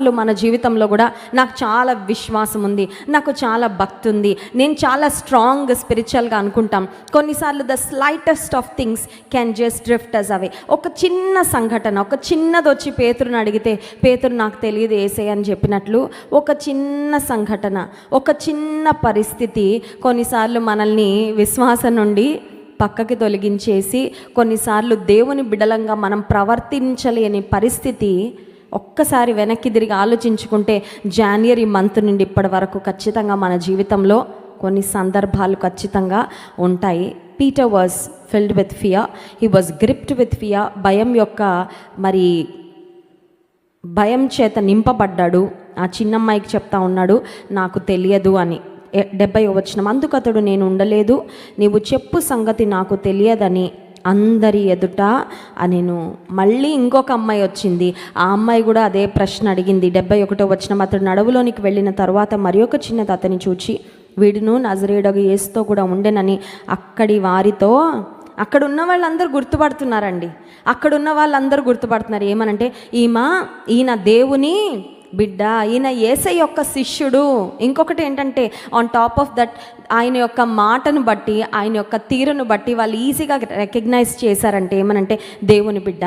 మన జీవితంలో కూడా నాకు చాలా విశ్వాసం ఉంది నాకు చాలా భక్తి ఉంది. నేను చాలా స్ట్రాంగ్ స్పిరిచువల్గా అనుకుంటాం. కొన్నిసార్లు the slightest of things can just drift us away ఒక చిన్న సంఘటన ఒక చిన్నది వచ్చి పేతురుని అడిగితే పేతురు నాకు తెలియదు ఏసే అని చెప్పినట్లు ఒక చిన్న సంఘటన ఒక చిన్న పరిస్థితి కొన్నిసార్లు మనల్ని విశ్వాసం నుండి పక్కకి తొలగించేసి కొన్నిసార్లు దేవుని బిడలంగా మనం ప్రవర్తించలేని పరిస్థితి ఒక్కసారి వెనక్కి తిరిగి ఆలోచించుకుంటే జాన్వరి మంత్ నుండి ఇప్పటి వరకు ఖచ్చితంగా మన జీవితంలో కొన్ని సందర్భాలు ఖచ్చితంగా ఉంటాయి. Peter was filled with fear he was gripped with fear భయం యొక్క మరి భయం చేత నింపబడ్డాడు. ఆ చిన్నమ్మాయికి చెప్తా ఉన్నాడు నాకు తెలియదు అని. డెబ్బై వచ్చిన అందుకు అతడు నేను ఉండలేదు. నీవు చెప్పు సంగతి నాకు తెలియదని. అందరి ఎదుట నేను మళ్ళీ ఇంకొక అమ్మాయి వచ్చింది. ఆ అమ్మాయి కూడా అదే ప్రశ్న అడిగింది. డెబ్బై ఒకటో వచ్చిన అతడు నడవులోనికి వెళ్ళిన తర్వాత మరి ఒక చిన్నది అతని చూచి వీడును నజరేడగు ఏసుతో కూడా ఉండెనని అక్కడి వారితో అక్కడ ఉన్న వాళ్ళందరూ గుర్తుపడుతున్నారండి. అక్కడ ఉన్న వాళ్ళందరూ గుర్తుపడుతున్నారు. ఏమనంటే ఈమె ఈయన దేవుని బిడ్డ ఈయన ఏసై యొక్క శిష్యుడు. ఇంకొకటి ఏంటంటే ఆన్ టాప్ ఆఫ్ దట్ ఆయన యొక్క మాటను బట్టి ఆయన యొక్క తీరును బట్టి వాళ్ళు ఈజీగా రికగ్నైజ్ చేశారంటే ఏమనంటే దేవుని బిడ్డ.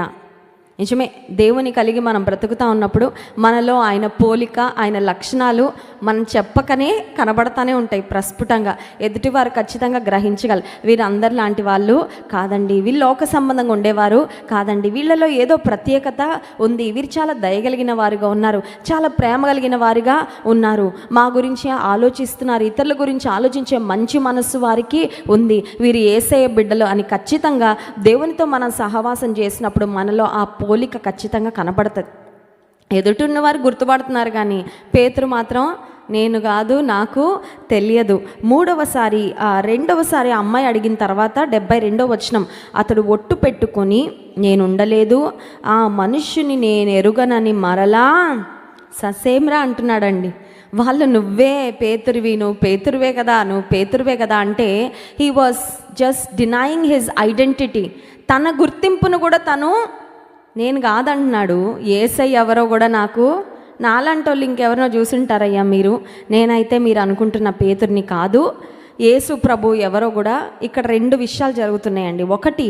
నిజమే దేవుని కలిగి మనం బ్రతుకుతా ఉన్నప్పుడు మనలో ఆయన పోలిక ఆయన లక్షణాలు మనం చెప్పకనే కనబడతానే ఉంటాయి ప్రస్ఫుటంగా. ఎదుటివారు ఖచ్చితంగా గ్రహించగలరు. వీరందరు లాంటి వాళ్ళు కాదండి. వీళ్ళు లోక సంబంధంగా ఉండేవారు కాదండి. వీళ్ళలో ఏదో ప్రత్యేకత ఉంది. వీరు చాలా దయగలిగిన వారుగా ఉన్నారు. చాలా ప్రేమ కలిగిన వారిగా ఉన్నారు. మా గురించి ఆలోచిస్తున్నారు. ఇతరుల గురించి ఆలోచించే మంచి మనస్సు వారికి ఉంది. వీరు ఏసయ బిడ్డలు అని ఖచ్చితంగా దేవునితో మనం సహవాసం చేసినప్పుడు మనలో ఆ పోలిక ఖచ్చితంగా కనపడుతుంది ఎదుటిన్న వారు గుర్తుపడుతున్నారు కానీ పేతురు మాత్రం నేను కాదు నాకు తెలియదు. మూడవసారి ఆ రెండవసారి ఆ అమ్మాయి అడిగిన తర్వాత డెబ్బై రెండో వచనం అతడు ఒట్టు పెట్టుకొని నేను ఉండలేదు ఆ మనుష్యుని నేను ఎరుగనని మరలా ససేమ్రా అంటున్నాడండి. వాళ్ళు నువ్వే పేతురువి నువ్వు పేతురువే కదా నువ్వు పేతురువే కదా అంటే he was just denying his identity తన గుర్తింపును కూడా తను నేను కాదంటున్నాడు ఏసై ఎవరో కూడా నాకు నాలాంటి వాళ్ళు ఇంకెవరినో చూసుంటారయ్యా మీరు. నేనైతే మీరు అనుకుంటున్న పేతుర్ని కాదు. యేసు ప్రభు ఎవరో కూడా ఇక్కడ రెండు విషయాలు జరుగుతున్నాయండి. ఒకటి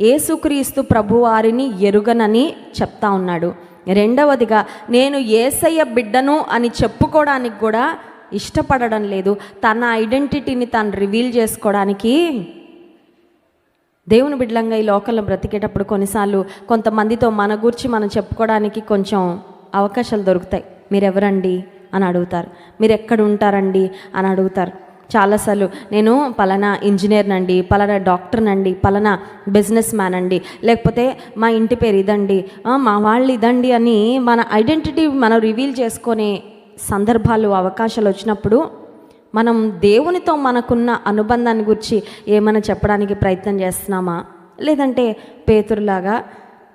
యేసుక్రీస్తు ప్రభు వారిని ఎరుగనని చెప్తా ఉన్నాడు. రెండవదిగా నేను ఏసయ్య బిడ్డను అని చెప్పుకోవడానికి కూడా ఇష్టపడడం లేదు. తన ఐడెంటిటీని తను రివీల్ చేసుకోవడానికి దేవుని బిడ్డలంగా ఈ లోకల్లో బ్రతికేటప్పుడు కొన్నిసార్లు కొంతమందితో మన గురించి మనం చెప్పుకోవడానికి కొంచెం అవకాశాలు దొరుకుతాయి. మీరెవరండి? అని అడుగుతారు. మీరు ఎక్కడ ఉంటారండి అని అడుగుతారు. చాలాసార్లు నేను పలానా ఇంజనీర్నండి పలానా డాక్టర్నండి పలానా బిజినెస్ మ్యాన్ అండి లేకపోతే మా ఇంటి పేరు ఇదండి మా వాళ్ళు ఇదండి అని మన ఐడెంటిటీ మనం రివీల్ చేసుకునే సందర్భాలు అవకాశాలు వచ్చినప్పుడు మనం దేవునితో మనకున్న అనుబంధాన్ని గురించి ఏమైనా చెప్పడానికి ప్రయత్నం చేస్తున్నామా? లేదంటే పేతురులాగా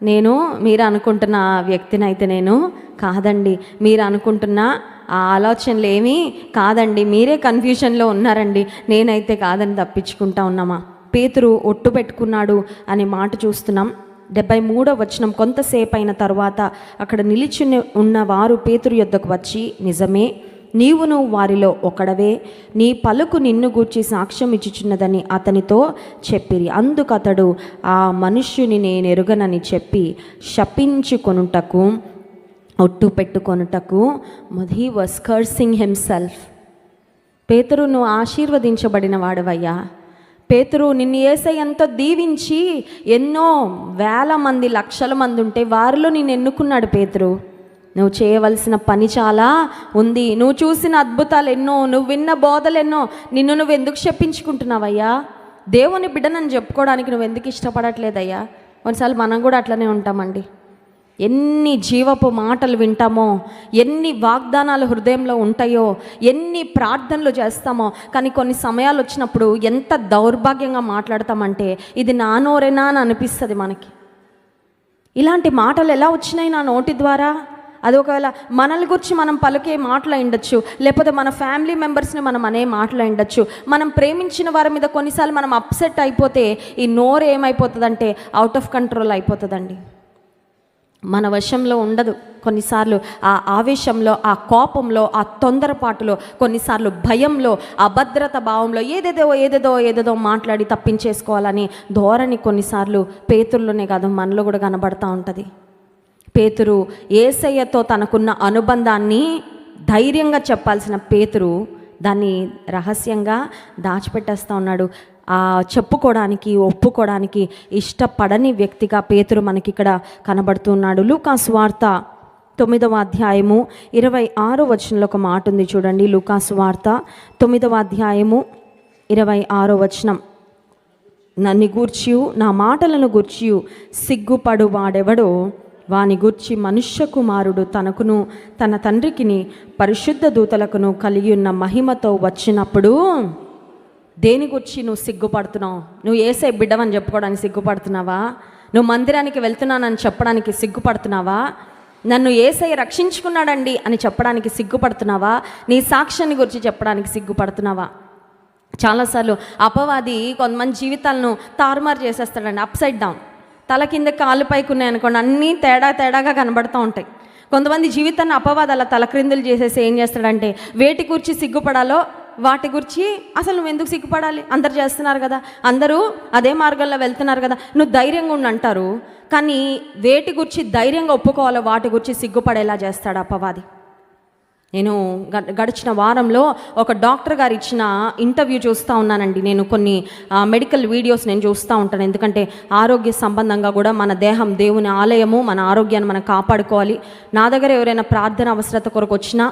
నేను మీరు అనుకుంటున్న ఆ వ్యక్తిని అయితే నేను కాదండి. మీరు అనుకుంటున్న ఆ ఆలోచనలు ఏమీ కాదండి. మీరే కన్ఫ్యూషన్లో ఉన్నారండి. నేనైతే కాదని తప్పించుకుంటా ఉన్నామా? పేతురు ఒట్టు పెట్టుకున్నాడు అనే మాట చూస్తున్నాం. డెబ్బై మూడో వచనం కొంతసేపు అయిన తర్వాత అక్కడ నిలిచి ఉన్న వారు పేతురు యొద్దకు వచ్చి నిజమే నీవును వారిలో ఒకడవే. నీ పలుకు నిన్ను గూర్చి సాక్ష్యం ఇచ్చుచున్నదని అతనితో చెప్పిరి. అందుకు అతడు ఆ మనుష్యుని నేను ఎరుగనని చెప్పి శపించుకొనుటకు ఒట్టు పెట్టుకొనుటకు హీ వాస్ కర్సింగ్ హిమ్సెల్ఫ్ పేతురు నువ్వు ఆశీర్వదించబడిన వాడవయ్యా. పేతురు నిన్ను ఏసై ఎంతో దీవించి ఎన్నో వేల మంది లక్షల మంది ఉంటే వారిలో నేను ఎన్నుకున్నాడు పేతురు. నువ్వు చేయవలసిన పని చాలా ఉంది. నువ్వు చూసిన అద్భుతాలు ఎన్నో నువ్వు విన్న బోధలు ఎన్నో నిన్ను నువ్వు ఎందుకు చెప్పించుకుంటున్నావయ్యా దేవుని బిడ్డనని చెప్పుకోవడానికి నువ్వు ఎందుకు ఇష్టపడట్లేదయ్యా? కొన్నిసార్లు మనం కూడా అట్లనే ఉంటామండి. ఎన్ని జీవపు మాటలు వింటామో ఎన్ని వాగ్దానాలు హృదయంలో ఉంటాయో ఎన్ని ప్రార్థనలు చేస్తామో కానీ కొన్ని సమయాలు వచ్చినప్పుడు ఎంత దౌర్భాగ్యంగా మాట్లాడతామంటే ఇది నా నోరేనా అని అనిపిస్తుంది మనకి. ఇలాంటి మాటలు ఎలా వచ్చినాయి నా నోటి ద్వారా? అది ఒకవేళ మనల్ని గురించి మనం పలికే మాటలు ఉండొచ్చు. లేకపోతే మన ఫ్యామిలీ మెంబర్స్ని మనం అనే మాటలు ఉండొచ్చు. మనం ప్రేమించిన వారి మీద కొన్నిసార్లు మనం అప్సెట్ అయిపోతే ఈ నోరు ఏమైపోతుందంటే అవుట్ ఆఫ్ కంట్రోల్ అయిపోతుందండి. మన వశంలో ఉండదు. కొన్నిసార్లు ఆ ఆవేశంలో ఆ కోపంలో ఆ తొందరపాటులో కొన్నిసార్లు భయంలో అభద్రత భావంలో ఏదేదో ఏదేదో ఏదేదో మాట్లాడి తప్పించేసుకోవాలని ధోరణి కొన్నిసార్లు పేతుల్లోనే కాదు మనలో కూడా కనబడతా ఉంటుంది. పేతురు ఏసయ్యతో తనకున్న అనుబంధాన్ని ధైర్యంగా చెప్పాల్సిన పేతురు దాన్ని రహస్యంగా దాచిపెట్టేస్తూ ఉన్నాడు. ఆ చెప్పుకోవడానికి ఒప్పుకోవడానికి ఇష్టపడని వ్యక్తిగా పేతురు మనకి ఇక్కడ కనబడుతున్నాడు లూకాస్ వార్త తొమ్మిదవ అధ్యాయము ఇరవై ఆరు వచనంలో ఒక మాట ఉంది చూడండి. లూకాస్ వార్త తొమ్మిదవ అధ్యాయము ఇరవై ఆరో వచనం. నన్ను గూర్చియు నా మాటలను గూర్చియు సిగ్గుపడు వాడెవడో వాని గూర్చి మనుష్య కుమారుడు తనకును తన తండ్రికిని పరిశుద్ధ దూతలకును కలిగి ఉన్న మహిమతో వచ్చినప్పుడు దేని గురించి నువ్వు సిగ్గుపడుతున్నావు? నువ్వు ఏసే బిడ్డవని చెప్పుకోవడానికి సిగ్గుపడుతున్నావా? నువ్వు మందిరానికి వెళ్తున్నానని చెప్పడానికి సిగ్గుపడుతున్నావా? నన్ను ఏసై రక్షించుకున్నాడండి అని చెప్పడానికి సిగ్గుపడుతున్నావా? నీ సాక్ష్యాన్ని గురించి చెప్పడానికి సిగ్గుపడుతున్నావా? చాలాసార్లు అపవాది కొంతమంది జీవితాలను తారుమారు చేసేస్తాడండి అప్సైడ్ డౌన్. తల కింద కాళ్ళు పైకి ఉన్నాయనుకోండి అన్నీ తేడా తేడాగా కనబడుతూ ఉంటాయి. కొంతమంది జీవితాన్ని అపవాదాల తలక్రిందులు చేసేసి ఏం చేస్తాడంటే వేటి గురించి సిగ్గుపడాలో వాటి గురించి అసలు నువ్వు ఎందుకు సిగ్గుపడాలి? అందరు చేస్తున్నారు కదా. అందరూ అదే మార్గంలో వెళ్తున్నారు కదా. నువ్వు ధైర్యంగా ఉండి అంటారు. కానీ వేటి గురించి ధైర్యంగా ఒప్పుకోవాలో వాటి గురించి సిగ్గుపడేలా చేస్తాడు అపవాది. నేను గడిచిన వారంలో ఒక డాక్టర్ గారు ఇచ్చిన ఇంటర్వ్యూ చూస్తూ ఉన్నానండి. నేను కొన్ని మెడికల్ వీడియోస్ నేను చూస్తూ ఉంటాను. ఎందుకంటే ఆరోగ్య సంబంధంగా కూడా మన దేహం దేవుని ఆలయము మన ఆరోగ్యాన్ని మనం కాపాడుకోవాలి. నా దగ్గర ఎవరైనా ప్రార్థన అవసరత కొరకు వచ్చినా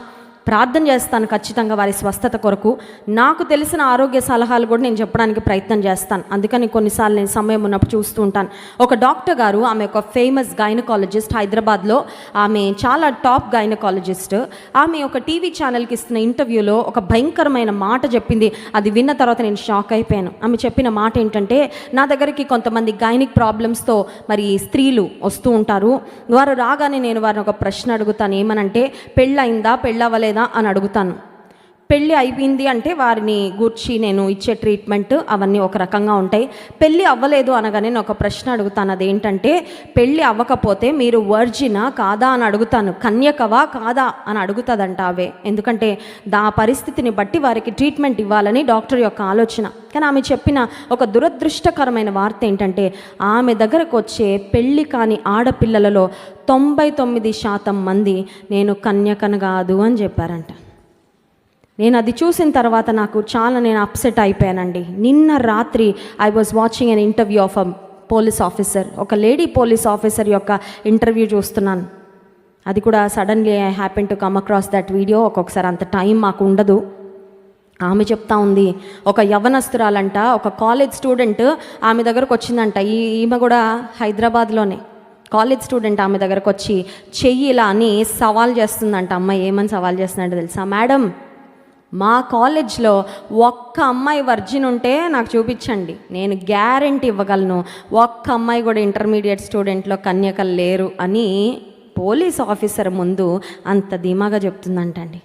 ప్రార్థన చేస్తాను ఖచ్చితంగా వారి స్వస్థత కొరకు. నాకు తెలిసిన ఆరోగ్య సలహాలు కూడా నేను చెప్పడానికి ప్రయత్నం చేస్తాను. అందుకని కొన్నిసార్లు నేను సమయం ఉన్నప్పుడు చూస్తూ ఉంటాను. ఒక డాక్టర్ గారు ఆమె ఒక ఫేమస్ గైనకాలజిస్ట్ హైదరాబాద్లో ఆమె చాలా టాప్ గైనకాలజిస్ట్ ఆమె ఒక టీవీ ఛానల్కి ఇస్తున్న ఇంటర్వ్యూలో ఒక భయంకరమైన మాట చెప్పింది. అది విన్న తర్వాత నేను షాక్ అయిపోయాను. ఆమె చెప్పిన మాట ఏంటంటే నా దగ్గరికి కొంతమంది గైనిక్ ప్రాబ్లమ్స్తో మరి స్త్రీలు వస్తూ ఉంటారు. వారు రాగానే నేను వారిని ఒక ప్రశ్న అడుగుతాను. ఏమనంటే పెళ్ళయిందా? పెళ్ళవలేదు అని అడుగుతాను. పెళ్ళి అయిపోయింది అంటే వారిని గూర్చి నేను ఇచ్చే ట్రీట్మెంట్ అవన్నీ ఒక రకంగా ఉంటాయి. పెళ్ళి అవ్వలేదు అనగానే నేను ఒక ప్రశ్న అడుగుతాను. అదేంటంటే పెళ్ళి అవ్వకపోతే మీరు వర్జినా కాదా అని అడుగుతాను. కన్యకవా కాదా అని అడుగుతుందంట అవే ఎందుకంటే దా పరిస్థితిని బట్టి వారికి ట్రీట్మెంట్ ఇవ్వాలని డాక్టర్ యొక్క ఆలోచన. కానీ ఆమె చెప్పిన ఒక దురదృష్టకరమైన వార్త ఏంటంటే ఆమె దగ్గరకు వచ్చే పెళ్ళి కాని ఆడపిల్లలలో తొంభై తొమ్మిది శాతం మంది నేను కన్యకను కాదు అని చెప్పారంట. నేను అది చూసిన తర్వాత నాకు చాలా నేను అప్సెట్ అయిపోయానండి. నిన్న రాత్రి I was watching an interview of a police officer ఒక లేడీ పోలీస్ ఆఫీసర్ యొక్క ఇంటర్వ్యూ చూస్తున్నాను. అది కూడా suddenly I happen to come across that video ఒక్కొక్కసారి అంత టైం మాకు ఉండదు. ఆమె చెప్తా ఉంది ఒక యవనస్తురాలంట ఒక కాలేజ్ స్టూడెంట్ ఆమె దగ్గరకు వచ్చిందంట. ఈ ఈమె కూడా హైదరాబాద్లోనే. కాలేజ్ స్టూడెంట్ ఆమె దగ్గరకు వచ్చి చెయ్యి ఇలా అని సవాల్ చేస్తుందంట. అమ్మాయి ఏమని సవాల్ చేస్తుందంటే తెలుసా? మేడం మా కాలేజ్లో ఒక్క అమ్మాయి వర్జిన్ ఉంటే నాకు చూపించండి. నేను గ్యారంటీ ఇవ్వగలను. ఒక్క అమ్మాయి కూడా ఇంటర్మీడియట్ స్టూడెంట్లో కన్యకలు లేరు అని పోలీస్ ఆఫీసర్ ముందు అంత ధీమాగా చెప్తుందంటండి.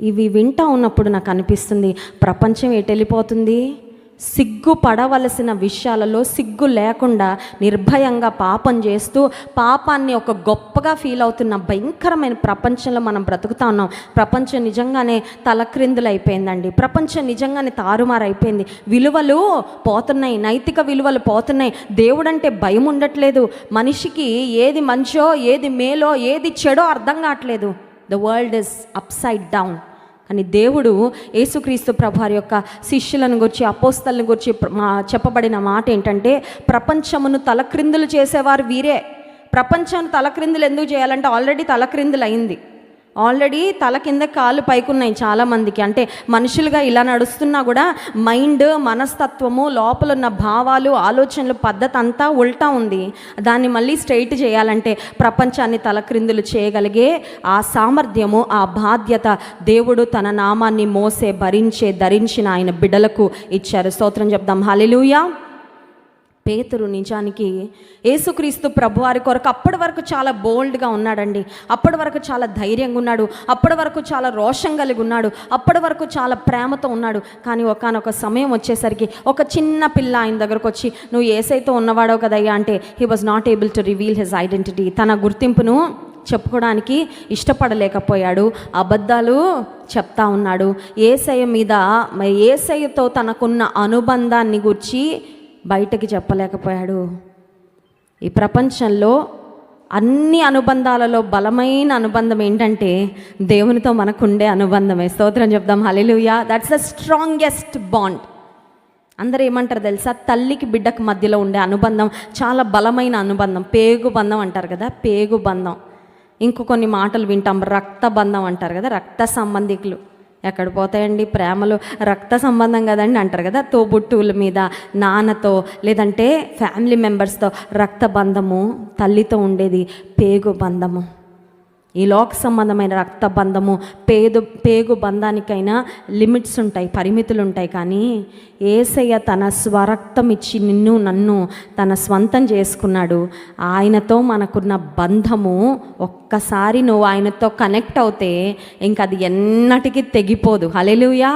ఇవి వింటా ఉన్నప్పుడు నాకు అనిపిస్తుంది ప్రపంచం ఎటు వెళ్ళిపోతుంది? సిగ్గు పడవలసిన విషయాలలో సిగ్గు లేకుండా నిర్భయంగా పాపం చేస్తూ పాపాన్ని ఒక గొప్పగా ఫీల్ అవుతున్న భయంకరమైన ప్రపంచంలో మనం బ్రతుకుతా ఉన్నాం. ప్రపంచం నిజంగానే తలక్రిందులు అయిపోయిందండి ప్రపంచం నిజంగానే తారుమారైపోయింది. విలువలు పోతున్నాయి. నైతిక విలువలు పోతున్నాయి. దేవుడంటే భయం ఉండట్లేదు. మనిషికి ఏది మంచో ఏది మేలో ఏది చెడో అర్థం కావట్లేదు. The world is upside down కానీ దేవుడు యేసుక్రీస్తు ప్రభువారి యొక్క శిష్యులను గురించి అపోస్తలను గురించి మా చెప్పబడిన మాట ఏంటంటే ప్రపంచమును తలక్రిందులు చేసేవారు వీరే. ప్రపంచాన్ని తలక్రిందులు ఎందుకు చేయాలంటే ఆల్రెడీ తలక్రిందులు అయింది ఆల్రెడీ తల కింద కాళ్ళు పైకున్నాయి చాలామందికి. అంటే మనుషులుగా ఇలా నడుస్తున్నా కూడా మైండ్ మనస్తత్వము లోపల ఉన్న భావాలు ఆలోచనలు పద్ధతి అంతా ఉల్టా ఉంది. దాన్ని మళ్ళీ స్ట్రైట్ చేయాలంటే ప్రపంచాన్ని తలక్రిందులు చేయగలిగే ఆ సామర్థ్యము ఆ బాధ్యత దేవుడు తన నామాన్ని మోసే భరించే ధరించిన ఆయన బిడలకు ఇచ్చారు. స్తోత్రం చెప్దాం. హల్లెలూయా. పేతురు నిజానికి యేసుక్రీస్తు ప్రభువారి కొరకు అప్పటి వరకు చాలా బోల్డ్గా ఉన్నాడండి. అప్పటి వరకు చాలా ధైర్యంగా ఉన్నాడు. అప్పటి వరకు చాలా రోషం కలిగి ఉన్నాడు. అప్పటి వరకు చాలా ప్రేమతో ఉన్నాడు. కానీ ఒకనొక సమయం వచ్చేసరికి ఒక చిన్న పిల్ల ఆయన దగ్గరకు వచ్చి నువ్వు ఏసైతో ఉన్నవాడో కదయ్యా అంటే he was not able to reveal his identity తన గుర్తింపును చెప్పుకోవడానికి ఇష్టపడలేకపోయాడు. అబద్ధాలు చెప్తా ఉన్నాడు. ఏసయ మీద మరి ఏసయ్యతో తనకున్న అనుబంధాన్ని గురించి బయటకి చెప్పలేకపోయాడు. ఈ ప్రపంచంలో అన్ని అనుబంధాలలో బలమైన అనుబంధం ఏంటంటే దేవునితో మనకుండే అనుబంధమే. స్తోత్రం చెప్దాం. హలిలుయా దట్స్ ద స్ట్రాంగెస్ట్ బాండ్ అందరూ ఏమంటారు తెలుసా? తల్లికి బిడ్డకు మధ్యలో ఉండే అనుబంధం చాలా బలమైన అనుబంధం పేగు బంధం అంటారు కదా? పేగు బంధం. ఇంకో కొన్ని మాటలు వింటాం. రక్త బంధం అంటారు కదా? రక్త సంబంధికులు. ఎక్కడ పోతాయండి? ప్రేమలు రక్త సంబంధం కదండి అంటారు కదా తోబుట్టువుల మీద నాన్నతో లేదంటే ఫ్యామిలీ మెంబర్స్తో రక్త బంధము తల్లితో ఉండేది పేగు బంధము. ఈ లోక సంబంధమైన రక్త బంధము పేదు పేగు బంధానికైనా లిమిట్స్ ఉంటాయి పరిమితులు ఉంటాయి. కానీ ఏసయ్య తన స్వరక్తం ఇచ్చి నిన్ను నన్ను తన స్వంతం చేసుకున్నాడు. ఆయనతో మనకున్న బంధము ఒక్కసారి నువ్వు ఆయనతో కనెక్ట్ అవుతే ఇంక అది ఎన్నటికీ తెగిపోదు. హలెలుయా